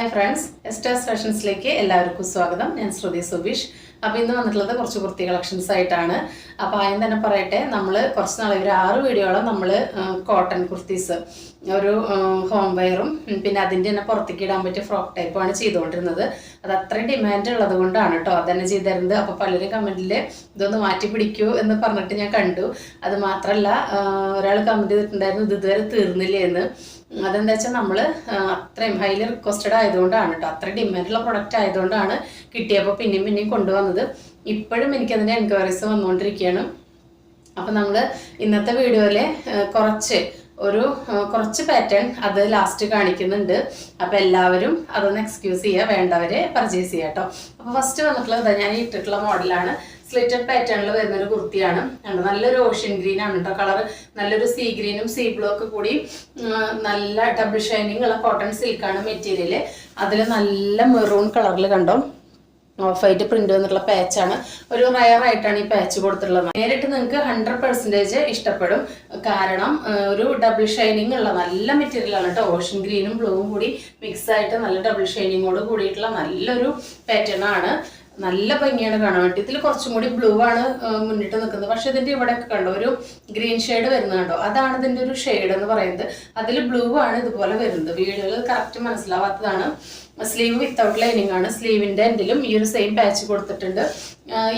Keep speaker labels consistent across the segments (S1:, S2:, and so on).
S1: Hi friends എസ്റ്റാസ് ഫാഷൻസിലേക്ക് എല്ലാവർക്കും സ്വാഗതം. ഞാൻ ശ്രുതി സുബീഷ്. അപ്പോൾ ഇന്ന് വന്നിട്ടുള്ളത് കുറച്ച് കുർത്തി കളക്ഷൻസ് ആയിട്ടാണ്. അപ്പോൾ ആദ്യം തന്നെ പറയട്ടെ നമ്മൾ കുറച്ച് നാളെ ഒരു ആറ് വീഡിയോളം നമ്മൾ കോട്ടൺ കുർത്തീസ് ഒരു ഹോം വെയറും പിന്നെ അതിന്റെ തന്നെ പുറത്തേക്ക് ഇടാൻ പറ്റിയ ഫ്രോക്ക് ടൈപ്പാണ് ചെയ്തുകൊണ്ടിരുന്നത്. അത് അത്രയും ഡിമാൻഡ് ഉള്ളത് കൊണ്ടാണ് കേട്ടോ അതന്നെ ചെയ്തിരുന്നത്. അപ്പോൾ പലരും കമന്റിൽ ഇതൊന്ന് മാറ്റി പിടിക്കൂ എന്ന് പറഞ്ഞിട്ട് ഞാൻ കണ്ടു. അത് മാത്രമല്ല ഒരാൾ കമന്റ് ചെയ്തിട്ടുണ്ടായിരുന്നു ഇത് ഇതുവരെ തീർന്നില്ലേ എന്ന്. അതെന്താ വെച്ചാൽ നമ്മൾ അത്രയും ഹൈലി റിക്വസ്റ്റഡ് ആയതുകൊണ്ടാണ് കേട്ടോ അത്ര ഡിമാൻഡുള്ള പ്രൊഡക്റ്റ് ആയതുകൊണ്ടാണ് കിട്ടിയപ്പോൾ പിന്നെയും പിന്നെയും കൊണ്ടുവന്നത്. ഇപ്പോഴും എനിക്കതിന്റെ എൻക്വയറീസ് വന്നുകൊണ്ടിരിക്കുകയാണ് അപ്പം നമ്മൾ ഇന്നത്തെ വീഡിയോയിലെ കുറച്ച് ഒരു കുറച്ച് പാറ്റേൺ അത് ലാസ്റ്റ് കാണിക്കുന്നുണ്ട്. അപ്പം എല്ലാവരും അതൊന്ന് എക്സ്ക്യൂസ് ചെയ്യുക വേണ്ടവരെ പർച്ചേസ് ചെയ്യുക കേട്ടോ അപ്പോൾ ഫസ്റ്റ് വന്നിട്ടുള്ളത് ഞാൻ ഇട്ടിട്ടുള്ള മോഡലാണ് സ്ലിറ്റഡ് പാറ്റേണിൽ വരുന്നൊരു കുർത്തിയാണ്. കണ്ടോ? നല്ലൊരു ഓഷ്യൻ ഗ്രീൻ ആണ് കേട്ടോ കളർ നല്ലൊരു സീ ഗ്രീനും സീ ബ്ലൂ ഒക്കെ കൂടി നല്ല ഡബിൾ ഷൈനിങ് ഉള്ള കോട്ടൺ സിൽക്കാണ് മെറ്റീരിയൽ അതിൽ നല്ല മെറൂൺ കളറിൽ കണ്ടോ? ഓഫ് ആയിട്ട് പ്രിന്റ് വന്നിട്ടുള്ള പാച്ചാണ് ഒരു റയർ ആയിട്ടാണ് ഈ പാച്ച് കൊടുത്തിട്ടുള്ളത്. നേരിട്ട് നിങ്ങൾക്ക് ഹൺഡ്രഡ് പെർസെന്റേജ് ഇഷ്ടപ്പെടും. കാരണം ഒരു ഡബിൾ ഷൈനിങ് ഉള്ള നല്ല മെറ്റീരിയൽ ആണ് കേട്ടോ ഓഷൻ ഗ്രീനും ബ്ലൂവും കൂടി മിക്സ് ആയിട്ട് നല്ല ഡബിൾ ഷൈനിങ്ങോട് കൂടിയിട്ടുള്ള നല്ലൊരു പാറ്റേൺ ആണ്. നല്ല ഭംഗിയാണ് കാണാൻ വേണ്ടി. ഇതിൽ കുറച്ചും കൂടി ബ്ലൂ ആണ് മുന്നിട്ട് നിൽക്കുന്നത് പക്ഷെ ഇതിന്റെ ഇവിടെ കണ്ടോ ഒരു ഗ്രീൻ ഷെയ്ഡ് വരുന്നത് കണ്ടോ? അതാണ് ഇതിന്റെ ഒരു ഷെയ്ഡ് എന്ന് പറയുന്നത്. അതിൽ ബ്ലൂ ആണ് ഇതുപോലെ വരുന്നത്. വീഡിയോയിൽ കറക്റ്റ് മനസ്സിലാവാത്തതാണ്. സ്ലീവ് വിത്തൗട്ട് ലൈനിങ് ആണ്. സ്ലീവിന്റെ എൻഡിലും ഈ ഒരു സെയിം പാച്ച് കൊടുത്തിട്ടുണ്ട്.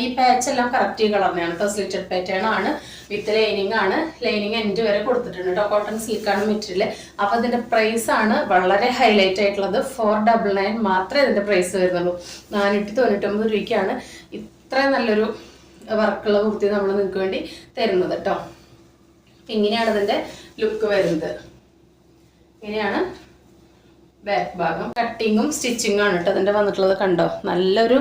S1: ഈ പാച്ച് എല്ലാം കറക്റ്റ് കളറിനാണ് കേട്ടോ സ്ലിറ്റഡ് പാറ്റേൺ ആണ്. വിത്ത് ലൈനിങ് ആണ്. ലൈനിങ് എൻഡ് വരെ കൊടുത്തിട്ടുണ്ട് കേട്ടോ കോട്ടൺ സിൽക്കാണ് മെറ്റീരിയൽ അപ്പൊ അതിന്റെ പ്രൈസ് ആണ് വളരെ ഹൈലൈറ്റ് ആയിട്ടുള്ളത്. ഫോർ ഡബിൾ നയൻ മാത്രമേ ഇതിന്റെ പ്രൈസ് വരുന്നുള്ളൂ. നാനൂറ്റി തൊണ്ണൂറ്റൊമ്പത് രൂപയ്ക്കാണ് ഇത്രയും നല്ലൊരു വർക്കുള്ള കുർത്തി നമ്മൾ നിങ്ങൾക്ക് വേണ്ടി തരുന്നത് കേട്ടോ ഇങ്ങനെയാണ് ഇതിന്റെ ലുക്ക് വരുന്നത്. ഇങ്ങനെയാണ് ബാക്ക് ഭാഗം കട്ടിങ്ങും സ്റ്റിച്ചിങ്ങും ആണ് കേട്ടോ അതിന്റെ വന്നിട്ടുള്ളത് കണ്ടോ? നല്ലൊരു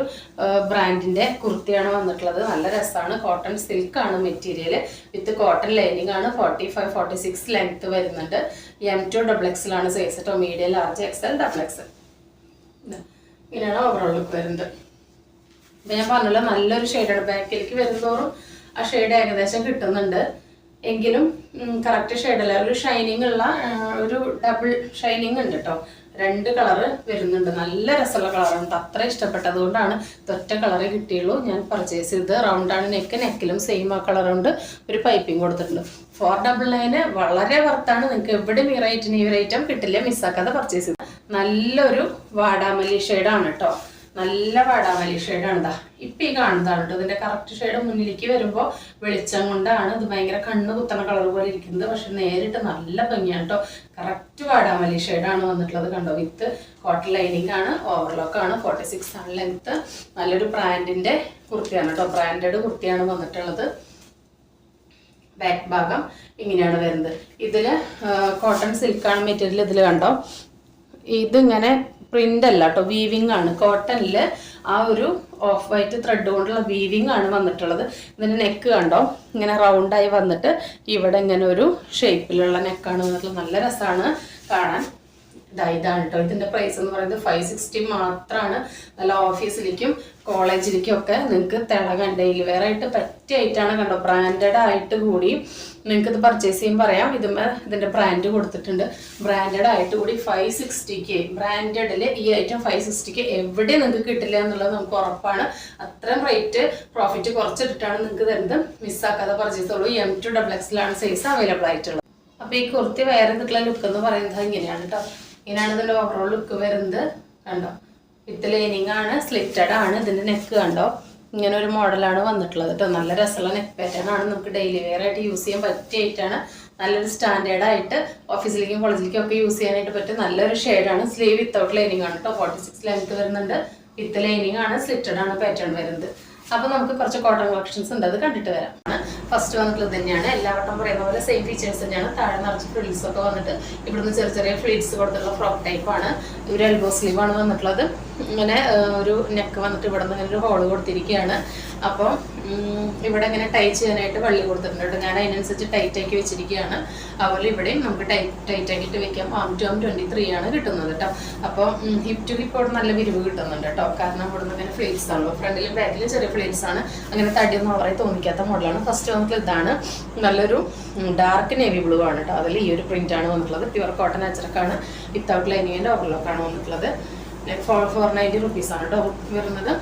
S1: ബ്രാൻഡിന്റെ കുർത്തിയാണ് വന്നിട്ടുള്ളത്. നല്ല രസമാണ്. കോട്ടൺ സിൽക്ക് ആണ് മെറ്റീരിയൽ വിത്ത് കോട്ടൺ ലൈനിങ് ആണ്. Forty five forty six length വരുന്നുണ്ട് എം ടു ഡബിൾ എക്സിലാണ് സൈസ് കേട്ടോ medium large XL double XL ഇങ്ങനെയാണ് ഓവറോൾ ലുക്ക് വരുന്നത്. ഇപ്പം ഞാൻ പറഞ്ഞല്ലോ നല്ലൊരു ഷെയ്ഡാണ് ബാക്കിലേക്ക് വരുന്നതോറും ആ ഷെയ്ഡ് ഏകദേശം കിട്ടുന്നുണ്ട്. എങ്കിലും കറക്റ്റ് ഷെയ്ഡല്ല ഒരു ഷൈനിങ് ഉള്ള ഒരു ഡബിൾ ഷൈനിങ് ഉണ്ട് കേട്ടോ രണ്ട് കളറ് വരുന്നുണ്ട്. നല്ല രസമുള്ള കളറാണ് അത്ര ഇഷ്ടപ്പെട്ടതുകൊണ്ടാണ് ഒറ്റ കളറേ കിട്ടിയുള്ളൂ. ഞാൻ പർച്ചേസ് ചെയ്തത് റൗണ്ടാണ് നെക്ക് നെക്കിലും സെയിം ആ കളറുണ്ട്. ഒരു പൈപ്പിംഗ് കൊടുത്തിട്ടുണ്ട്. ഫോർ ഡബിൾ നയന് വളരെ വർത്താണ് നിങ്ങൾക്ക് എവിടെ ഈ റേറ്റിന് ഈ ഒരു ഐറ്റം കിട്ടില്ല മിസ്സാക്കാതെ പർച്ചേസ് ചെയ്ത് നല്ലൊരു വാടാമല്ലി ഷെയ്ഡാണ് കേട്ടോ. നല്ല വാടാമല്ലി ഷെയ്ഡാണ് ഇതാ ഇപ്പം ഈ കാണുന്നതാണ് കേട്ടോ ഇതിന്റെ കറക്റ്റ് ഷെയ്ഡ് മുന്നിലേക്ക് വരുമ്പോൾ വെളിച്ചം കൊണ്ടാണ് ഇത് ഭയങ്കര കണ്ണ് കുത്തണ കളർ പോലെ ഇരിക്കുന്നത്. പക്ഷെ നേരിട്ട് നല്ല ഭംഗിയാണ് കേട്ടോ കറക്റ്റ് വാടാമല്ലി ഷെയ്ഡാണ് വന്നിട്ടുള്ളത് കണ്ടോ? വിത്ത് കോട്ടൺ ലൈനിങ് ആണ് ഓവർലോക്ക് ആണ് ഫോർട്ടി സിക്സ് ആണ് ലെങ്ത് നല്ലൊരു ബ്രാൻഡിന്റെ കുർത്തിയാണ് കേട്ടോ ബ്രാൻഡഡ് കുർത്തിയാണ് വന്നിട്ടുള്ളത്. ബാക്ക് ഭാഗം ഇങ്ങനെയാണ് വരുന്നത്. ഇതിൽ കോട്ടൺ സിൽക്കാണ് മെറ്റീരിയൽ ഇതിൽ കണ്ടോ? ഇതിങ്ങനെ പ്രിന്റ് അല്ല കേട്ടോ വീവിങ് ആണ്. കോട്ടണിൽ ആ ഒരു ഓഫ് വൈറ്റ് ത്രെഡ് കൊണ്ടുള്ള വീവിങ് ആണ് വന്നിട്ടുള്ളത്. ഇതിന്റെ നെക്ക് കണ്ടോ? ഇങ്ങനെ റൗണ്ടായി വന്നിട്ട് ഇവിടെ ഇങ്ങനെ ഒരു ഷേപ്പിലുള്ള നെക്കാണ് വന്നിട്ടുള്ളത്. നല്ല രസമാണ് കാണാൻ. ഇതാ ഇതാണ് കേട്ടോ ഇതിന്റെ പ്രൈസ് എന്ന് പറയുന്നത് ഫൈവ് സിക്സ്റ്റി മാത്രമാണ് നല്ല ഓഫീസിലേക്കും കോളേജിലേക്കും ഒക്കെ നിങ്ങൾക്ക് തിളകം ഡെയിലി വെയർ ആയിട്ട് പറ്റിയായിട്ടാണ് കണ്ടോ. ബ്രാൻഡഡ് ആയിട്ട് കൂടി നിങ്ങൾക്ക് ഇത് പർച്ചേസ് ചെയ്യാൻ പറയാം. ഇത് ഇതിന്റെ ബ്രാൻഡ് കൊടുത്തിട്ടുണ്ട്. ബ്രാൻഡഡ് ആയിട്ട് കൂടി ഫൈവ് സിക്സ്റ്റിക്ക് ബ്രാൻഡഡിൽ ഈ ഐറ്റം ഫൈവ് സിക്സ്റ്റിക്ക് എവിടെ നിങ്ങൾക്ക് കിട്ടില്ല എന്നുള്ളത് നമുക്ക് ഉറപ്പാണ്. അത്രയും റേറ്റ് പ്രോഫിറ്റ് കുറച്ചിട്ടിട്ടാണ് നിങ്ങൾക്ക് തരുന്നത്. മിസ്സാക്കാതെ പർച്ചേസ് ഉള്ളൂ എം ടു ഡബിൾ എക്സിലാണ് സൈസ് അവൈലബിൾ ആയിട്ടുള്ളത്. അപ്പൊ ഈ കുർത്തി വേറെ എന്തൊക്കെയുള്ള ലുക്ക് എന്ന് പറയുന്നത് ഇങ്ങനെയാണ് കേട്ടോ ഇങ്ങനെയാണ് ഇതിന്റെ ഓവറോൾ ലുക്ക് വരുന്നത്. കണ്ടോ? വിത്ത് ലൈനിങ് ആണ് സ്ലിറ്റഡ് ആണ് ഇതിന്റെ നെക്ക് കണ്ടോ? ഇങ്ങനെ ഒരു മോഡലാണ് വന്നിട്ടുള്ളത് കേട്ടോ നല്ല രസമുള്ള നെക്ക് പാറ്റേൺ ആണ് നമുക്ക് ഡെയിലി വെയർ ആയിട്ട് യൂസ് ചെയ്യാൻ പറ്റിയായിട്ടാണ് നല്ലൊരു സ്റ്റാൻഡേർഡ് ആയിട്ട് ഓഫീസിലേക്കും കോളേജിലേക്കും ഒക്കെ യൂസ് ചെയ്യാനായിട്ട് പറ്റും നല്ലൊരു ഷെയ്ഡാണ് സ്ലീവ് വിത്തൗട്ട് ലൈനിങ് ആണ് കേട്ടോ ഫോർട്ടി സിക്സ് ലെങ്ത് വരുന്നുണ്ട്. വിത്ത് ലൈനിങ് ആണ് സ്ലിറ്റഡ് ആണ് പാറ്റേൺ വരുന്നത്. അപ്പോൾ നമുക്ക് കുറച്ച് കോട്ടൺ കളക്ഷൻസ് ഉണ്ട്. അത് കണ്ടിട്ട് വരാം. ഫസ്റ്റ് വന്നിട്ടുള്ളത് തന്നെയാണ്. എല്ലാ വട്ടം പറയുന്ന പോലെ സെയിം ഫീച്ചേഴ്സ് തന്നെയാണ്. താഴെ നിറച്ച് ഫ്രിൽസ് ഒക്കെ വന്നിട്ട് ഇവിടുന്ന് ചെറിയ ചെറിയ ഫ്ലീറ്റ്സ് കൊടുത്തുള്ള ഫ്രോക്ക് ടൈപ്പ് ആണ്. ഒരു എൽബോ സ്ലീവ് ആണ് വന്നിട്ടുള്ളത്. ഇങ്ങനെ ഒരു നെക്ക് വന്നിട്ട് ഇവിടെ നിന്ന് ഒരു ഹോൾ കൊടുത്തിരിക്കുകയാണ്. അപ്പോൾ ഇവിടെ ഇങ്ങനെ ടൈറ്റ് ചെയ്യാനായിട്ട് വള്ളി കൊടുത്തിട്ടുണ്ട് ഞാൻ അതിനനുസരിച്ച് ടൈറ്റ് ആക്കി വെച്ചിരിക്കുകയാണ്. അതുപോലെ ഇവിടെയും നമുക്ക് ടൈറ്റ് ആക്കിയിട്ട് വെക്കാം. Arm to arm twenty three ആണ് കിട്ടുന്നത് കേട്ടോ. അപ്പോൾ ഹിപ്പ് ടു ഹിപ്പ് ഇവിടെ നല്ല വിരിവ് കിട്ടുന്നുണ്ട് കേട്ടോ. കാരണം ഇവിടെ നിന്ന് ഇങ്ങനെ ഫ്ലേറ്റ്സ് ആണല്ലോ ഫ്രണ്ടിലും ബാക്കിലും ചെറിയ ഫ്ലേറ്റ്സ് ആണ്. അങ്ങനെ തടിയൊന്നും ഓവറായി തോന്നിക്കാത്ത മോഡലാണ് ഫസ്റ്റ് വന്നിട്ടുള്ള ഇതാണ്. നല്ലൊരു ഡാർക്ക് നേവി ബ്ലൂ ആണ് കേട്ടോ. അതിൽ ഈ ഒരു പ്രിന്റ് ആണ് വന്നിട്ടുള്ളത്. പ്യുവർ കോട്ടൺ അച്ചറക്കാണ് വിത്തൗട്ട് ലൈനിങ്ങിന്റെ ഓവർലോക്കാണ് വന്നിട്ടുള്ളത്. ഫോർ ഫോർ നയന്റി റുപ്പീസാണ് കേട്ടോ വരുന്നത്.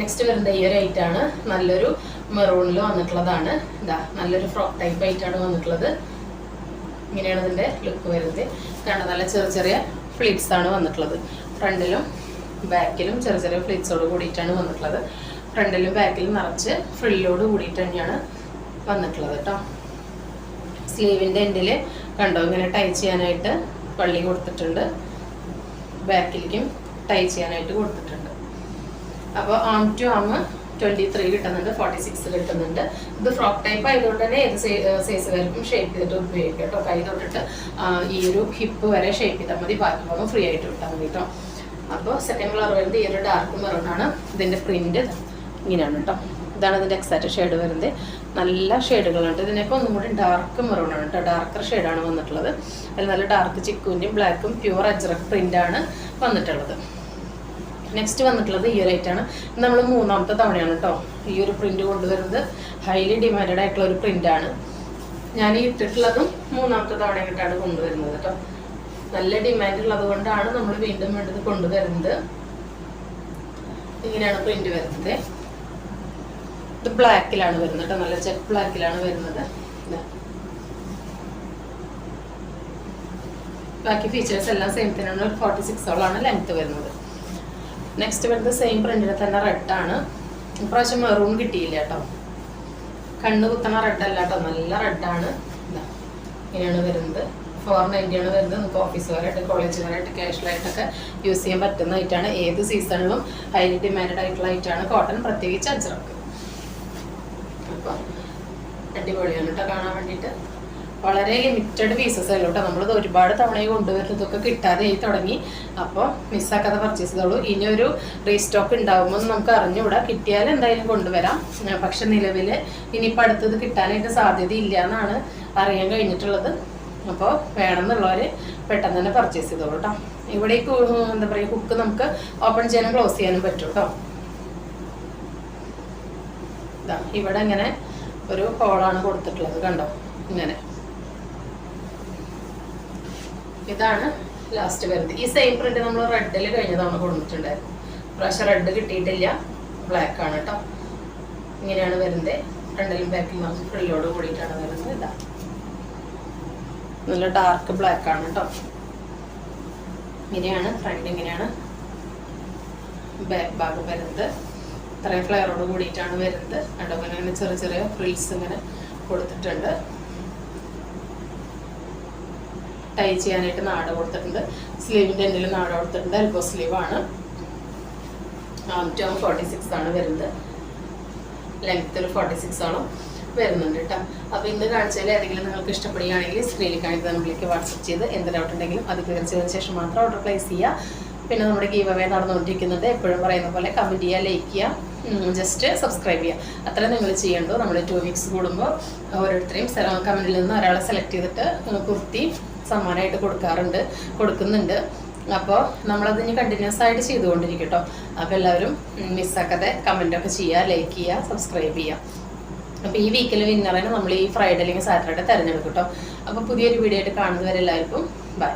S1: നെക്സ്റ്റ് വരുന്നത് ഈ ഒരു ഐറ്റം ആണ്. നല്ലൊരു മെറൂണിൽ വന്നിട്ടുള്ളതാണ്. ഇതാ നല്ലൊരു ഫ്രോക്ക് ടൈപ്പ് ആയിട്ടാണ് വന്നിട്ടുള്ളത്. ഇങ്ങനെയാണ് ഇതിന്റെ ലുക്ക് വരുന്നത്. കണ്ട നല്ല ചെറിയ ചെറിയ ഫ്ലിറ്റ്സ് ആണ് വന്നിട്ടുള്ളത്. ഫ്രണ്ടിലും ബാക്കിലും ചെറിയ ചെറിയ ഫ്ലിറ്റ്സോട് കൂടിയിട്ടാണ് വന്നിട്ടുള്ളത്. ഫ്രണ്ടിലും ബാക്കിലും നിറച്ച് ഫ്രില്ലോട് കൂടിയിട്ട് തന്നെയാണ് വന്നിട്ടുള്ളത് കേട്ടോ. സ്ലീവിന്റെ എൻഡിൽ കണ്ടോ ഇങ്ങനെ ടൈ ചെയ്യാനായിട്ട് പള്ളി കൊടുത്തിട്ടുണ്ട്. ബാക്കിലേക്കും ടൈ ചെയ്യാനായിട്ട് കൊടുത്തിട്ടുണ്ട്. അപ്പോൾ arm to arm twenty three കിട്ടുന്നുണ്ട് ഫോർട്ടി സിക്സ് കിട്ടുന്നുണ്ട്. ഇത് ഫ്രോക്ക് ടൈപ്പ് ആയതുകൊണ്ട് തന്നെ ഏത് സൈസുകാർക്കും ഷേപ്പ് ചെയ്തിട്ട് ഉപയോഗിക്കാം കേട്ടോ. കൈ തൊട്ടിട്ട് ഈ ഒരു ഹിപ്പ് വരെ ഷേപ്പ് ചെയ്താൽ മതി. ബാക്കി ഭാഗം ഫ്രീ ആയിട്ട് മതി കേട്ടോ. അപ്പോൾ സെക്കൻഡ് കളർ വരുന്നത് ഈ ഒരു ഡാർക്ക് മെറൂണാണ് ഇതിന്റെ പ്രിന്റ് ഇങ്ങനെയാണ് കേട്ടോ. ഇതാണ് ഇതിന്റെ എക്സാക്റ്റ് ഷെയ്ഡ് വരുന്നത്. നല്ല ഷെയ്ഡുകളുണ്ട് ഇതിനൊക്കെ ഒന്നും കൂടി ഡാർക്ക് മെറൂണാണ് കേട്ടോ. ഡാർക്കർ ഷെയ്ഡാണ് വന്നിട്ടുള്ളത്. അതിൽ നല്ല ഡാർക്ക് ചിക്കുവിന്റെയും ബ്ലാക്കും പ്യുവർ അജ്രക് പ്രിന്റാണ് വന്നിട്ടുള്ളത്. നെക്സ്റ്റ് വന്നിട്ടുള്ളത് ഈ ഒരു ഐറ്റാണ് നമ്മൾ മൂന്നാമത്തെ തവണയാണ് കേട്ടോ ഈ ഒരു പ്രിന്റ് കൊണ്ടുവരുന്നത്. ഹൈലി ഡിമാൻഡഡ് ആയിട്ടുള്ള ഒരു പ്രിന്റാണ് ഞാൻ ഈ ഇട്ടിട്ടുള്ളതും മൂന്നാമത്തെ തവണയായിട്ടാണ് കൊണ്ടുവരുന്നത് കേട്ടോ നല്ല ഡിമാൻഡ് ഉള്ളത് കൊണ്ടാണ് നമ്മൾ വീണ്ടും വീണ്ടും കൊണ്ടുവരുന്നത്. ഇങ്ങനെയാണ് പ്രിന്റ് വരുന്നത്. ഇത് ബ്ലാക്കിലാണ് വരുന്നത് കേട്ടോ നല്ല ചെക്ക് ബ്ലാക്കിലാണ് വരുന്നത്. ബാക്കി ഫീച്ചേഴ്സ് എല്ലാം സെയിം തന്നെയാണ്. ഫോർട്ടി സിക്സോളാണ് ലെങ്ത് വരുന്നത്. നെക്സ്റ്റ് വരുന്നത് സെയിം പ്രിന്റിൽ തന്നെ റെഡ് ആണ്. ഇപ്രാവശ്യം മെറൂൺ കിട്ടിയില്ല കേട്ടോ. കണ്ണ് കുത്തണ റെഡ് അല്ല കേട്ടോ. നല്ല റെഡാണ് ഇങ്ങനെയാണ് വരുന്നത്. ഫോർ നയന്റിയാണ് വരുന്നത്. നമുക്ക് ഓഫീസുകാരായിട്ട് കോളേജുകാരായിട്ട് കാഷ്വലായിട്ടൊക്കെ യൂസ് ചെയ്യാൻ പറ്റുന്ന ഐറ്റാണ് ഏത് സീസണിലും ഹൈലി ഡിമാൻഡ് ആയിട്ടുള്ള ഐറ്റാണ് കോട്ടൺ പ്രത്യേകിച്ച് അജ്രക്ക്. അപ്പോൾ അടിപൊളിയാണ് കേട്ടോ. കാണാൻ വേണ്ടിയിട്ട്. വളരെ ലിമിറ്റഡ് പീസസ് അല്ലോ കേട്ടോ നമ്മളിത് ഒരുപാട് തവണ കൊണ്ടുവരുന്നതൊക്കെ കിട്ടാതെ ആയി തുടങ്ങി. അപ്പോൾ മിസ്സാക്കാതെ പർച്ചേസ് ചെയ്തോളൂ. ഇനി ഒരു റീസ്റ്റോക്ക് ഉണ്ടാകുമ്പോൾ നമുക്ക് അറിഞ്ഞുകൂടാ. കിട്ടിയാൽ എന്തായാലും കൊണ്ടുവരാം. പക്ഷെ നിലവിൽ ഇനിയിപ്പോൾ അടുത്തത് കിട്ടാനായിട്ട് സാധ്യത ഇല്ല എന്നാണ് അറിയാൻ കഴിഞ്ഞിട്ടുള്ളത്. അപ്പോൾ വേണമെന്നുള്ളവർ പെട്ടെന്ന് തന്നെ പർച്ചേസ് ചെയ്തോളൂ കേട്ടോ ഇവിടെ എന്താ പറയുക കുക്ക് നമുക്ക് ഓപ്പൺ ചെയ്യാനും ക്ലോസ് ചെയ്യാനും പറ്റും കേട്ടോ ഇവിടെ ഇങ്ങനെ ഒരു ഹോളാണ് കൊടുത്തിട്ടുള്ളത് കണ്ടോ? ഇങ്ങനെ. ഇതാണ് ലാസ്റ്റ് വരുന്നത്. ഈ സെയിം പ്രിന്റ് നമ്മൾ റെഡിൽ കഴിഞ്ഞതാണ് കൊടുത്തിട്ടുണ്ടായിരുന്നു. പ്രാവശ്യം റെഡ് കിട്ടിയിട്ടില്ല. ബ്ലാക്ക് ആണ് കേട്ടോ ഇങ്ങനെയാണ് വരുന്നത്. ഫ്രണ്ടിലും ബാക്കിലും നമുക്ക് ഫ്രില്ലോട് കൂടിയിട്ടാണ് വരുന്നത് ഇതാ നല്ല ഡാർക്ക് ബ്ലാക്ക് ആണ് കേട്ടോ ഇങ്ങനെയാണ് ഫ്രണ്ട് ഇങ്ങനെയാണ് ബാക്ക് ഭാഗം വരുന്നത്. ഇത്രയും ഫ്ലെയറോട് കൂടിയിട്ടാണ് വരുന്നത്. കണ്ടോ ഇങ്ങനെ ചെറിയ ചെറിയ ഫ്രിൽസ് ഇങ്ങനെ കൊടുത്തിട്ടുണ്ട്. ടൈ ചെയ്യാനായിട്ട് നാട കൊടുത്തിട്ടുണ്ട്. സ്ലീവിന്റെ എൻഡിൽ നാട കൊടുത്തിട്ടുണ്ട്. എൽബോ സ്ലീവാണ്. ടേം ഫോർട്ടി സിക്സ് ആണ് വരുന്നത്. ലെങ്ത് ഒരു ഫോർട്ടി സിക്സ് ആണ് വരുന്നുണ്ട് കേട്ടോ. അപ്പോൾ ഇന്ന് കാണിച്ചാൽ ഏതെങ്കിലും നിങ്ങൾക്ക് ഇഷ്ടപ്പെടുകയാണെങ്കിൽ സ്ക്രീനിൽ കാണിക്കുന്ന നമ്പറിലേക്ക് വാട്സപ്പ് ചെയ്ത് എന്ത് ഡൗട്ട് ഉണ്ടെങ്കിലും അത് ക്ലിയർ ശേഷം മാത്രം ഓർഡർ പ്ലേസ് ചെയ്യുക. പിന്നെ നമ്മുടെ ഗീവ് അവേ നടന്നുകൊണ്ടിരിക്കുന്നത് എപ്പോഴും പറയുന്ന പോലെ കമന്റ് ചെയ്യുക ലൈക്ക് ചെയ്യുക ജസ്റ്റ് സബ്സ്ക്രൈബ് ചെയ്യുക. അത്ര നിങ്ങൾ ചെയ്യേണ്ടത് നമ്മൾ ടു വീക്സ് കൂടുമ്പോൾ ഓരോരുത്തരെയും കമന്റിൽ നിന്ന് ഒരാളെ സെലക്ട് ചെയ്തിട്ട് കുർത്തി സമ്മാനമായിട്ട് കൊടുക്കാറുണ്ട് കൊടുക്കുന്നുണ്ട്. അപ്പോൾ നമ്മളത് ഇനി കണ്ടിന്യൂസ് ആയിട്ട് ചെയ്തുകൊണ്ടിരിക്കും കേട്ടോ അപ്പോൾ എല്ലാവരും മിസ്സാക്കാതെ കമന്റൊക്കെ ചെയ്യുക ലൈക്ക് ചെയ്യുക സബ്സ്ക്രൈബ് ചെയ്യുക അപ്പോൾ ഈ വീക്കിൽ വിന്നറിന് നമ്മൾ ഈ ഫ്രൈഡേ അല്ലെങ്കിൽ സാറ്റർഡേ തിരഞ്ഞെടുക്കും കേട്ടോ അപ്പോൾ പുതിയൊരു വീഡിയോ ആയിട്ട് കാണുന്നവരെല്ലാവർക്കും ബൈ